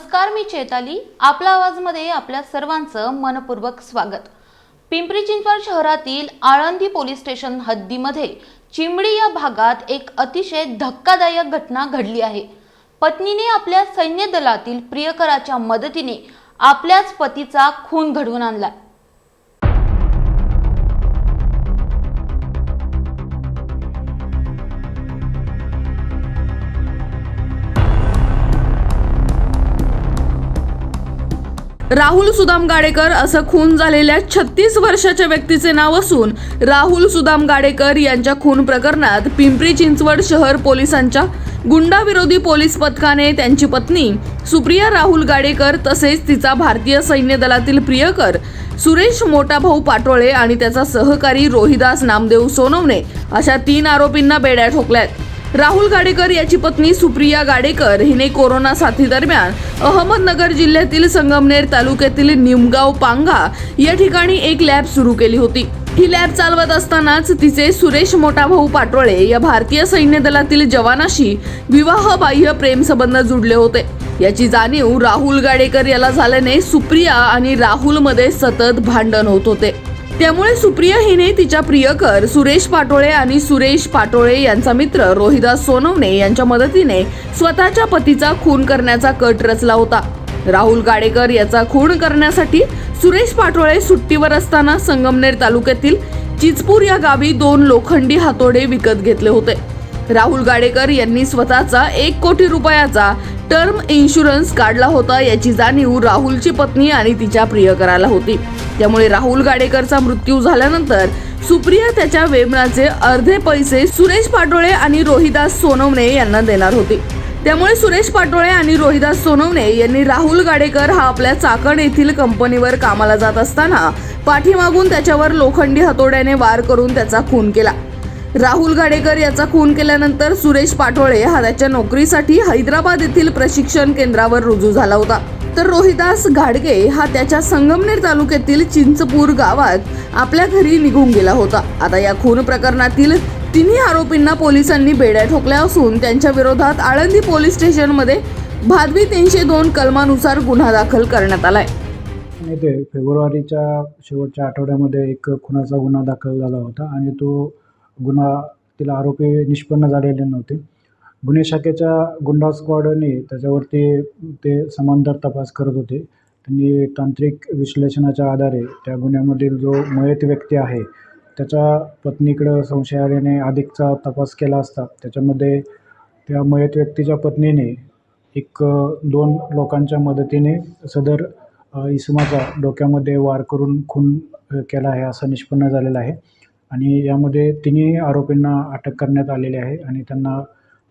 नमस्कार मी चेताली. आपला आवाजमध्ये आपल्या सर्वांचं मनपूर्वक स्वागत. पिंपरी चिंचवड शहरातील आळंदी पोलीस स्टेशन हद्दीमध्ये चिमडी या भागात एक अतिशय धक्कादायक घटना घडली आहे. पत्नीने आपल्या सैन्य दलातील प्रियकराच्या मदतीने आपल्याच पतीचा खून घडवून आणला. राहुल सुदाम गाडेकर असं खून झालेल्या छत्तीस वर्षाच्या व्यक्तीचे नाव असून राहुल सुदाम गाडेकर यांच्या खून प्रकरणात पिंपरी चिंचवड शहर पोलिसांच्या गुंडाविरोधी पोलीस पथकाने त्यांची पत्नी सुप्रिया राहुल गाडेकर तसेच तिचा भारतीय सैन्य दलातील प्रियकर सुरेश मोठाभाऊ पाटोळे आणि त्याचा सहकारी रोहिदास नामदेव सोनवणे अशा तीन आरोपींना बेड्या ठोकल्यात. राहुल गाडेकर याची पत्नी सुप्रिया गाडेकर हिने कोरोना साथी दरम्यान अहमदनगर जिल्ह्यातील संगमनेर तालुक्यातील निमगाव पांगा या ठिकाणी एक लॅब सुरू केली होती. ही लॅब चालवत असतानाच तिचे सुरेश मोठाभाऊ पाटोळे या भारतीय सैन्य दलातील जवानाशी विवाहबाह्य प्रेमसंबंध जुडले होते. याची जाणीव राहुल गाडेकर याला झाल्याने सुप्रिया आणि राहुलमध्ये सतत भांडण होत होते. त्यामुळे सुप्रिया हिने तिच्या प्रियकर सुरेश पाटोळे आणि सुरेश पाटोळे यांचा मित्र रोहिदास सोनवणे यांच्या मदतीने स्वतःच्या पतीचा खून करण्याचा कट रचला होता. राहुल गाडेकर याचा खून करण्यासाठी सुरेश पाटोळे सुट्टीवर असताना संगमनेर तालुक्यातील चिचपूर या गावी दोन लोखंडी हातोडे विकत घेतले होते. राहुल गाडेकर यांनी स्वतःचा एक कोटी रुपयाचा टर्म इन्शुरन्स काढला होता याची जाणीव राहुलची पत्नी आणि तिच्या प्रियकराला होती. त्यामुळे राहुल गाडेकरचा मृत्यू झाल्यानंतर सुप्रिया त्याच्या वेमनाचे अर्धे पैसे सुरेश पाटोळे आणि रोहिदास सोनवणे यांना देणार होते. त्यामुळे सुरेश पाटोळे आणि रोहिदास सोनवणे यांनी राहुल गाडेकर हा आपल्या चाकण येथील कंपनीवर कामाला जात असताना पाठीमागून त्याच्यावर लोखंडी हातोड्याने वार करून त्याचा खून केला. राहुल गाडेकर याचा खून केल्यानंतर सुरेश पाटोळे हा त्याच्या नोकरीसाठी हैदराबाद येथील प्रशिक्षण केंद्रावर रुजू झाला होता. तर रोहिदास घाडगे हा त्याच्या संगमनेर तालुक्यातील चिंचपूर गावात आपल्या घरी निघून गेला होता. आता या खून प्रकरणातील तिन्ही आरोपींना पोलिसांनी बेड्या ठोकल्या असून त्यांच्या विरोधात आळंदी पोलीस स्टेशनमध्ये भादवी तीनशे दोन कलमानुसार गुन्हा दाखल करण्यात आलाय. फेब्रुवारीच्या शेवटच्या आठवड्यामध्ये एक खुनाचा गुन्हा दाखल झाला होता आणि तो गुन्हा तिला आरोपी निष्पन्न झालेले नव्हते. गुन्हे शाखेच्या गुंडा स्क्वॉडने त्याच्यावरती ते समांतर तपास करत होते. त्यांनी तांत्रिक विश्लेषणाच्या आधारे त्या गुन्ह्यामधील जो मयत व्यक्ती आहे त्याच्या पत्नीकडं संशयाने अधिकचा तपास केला असता त्याच्यामध्ये त्या मयत व्यक्तीच्या पत्नीने एक दोन लोकांच्या मदतीने सदर इसमाचा डोक्यामध्ये वार करून खून केला आहे असं निष्पन्न झालेलं आहे. आणि यामध्ये तिन्ही आरोपींना अटक करण्यात आलेली आहे आणि त्यांना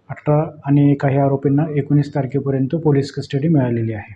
अठरा आणि काही आरोपींना एकोणीस तारखेपर्यंत पोलीस कस्टडी मिळालेली आहे.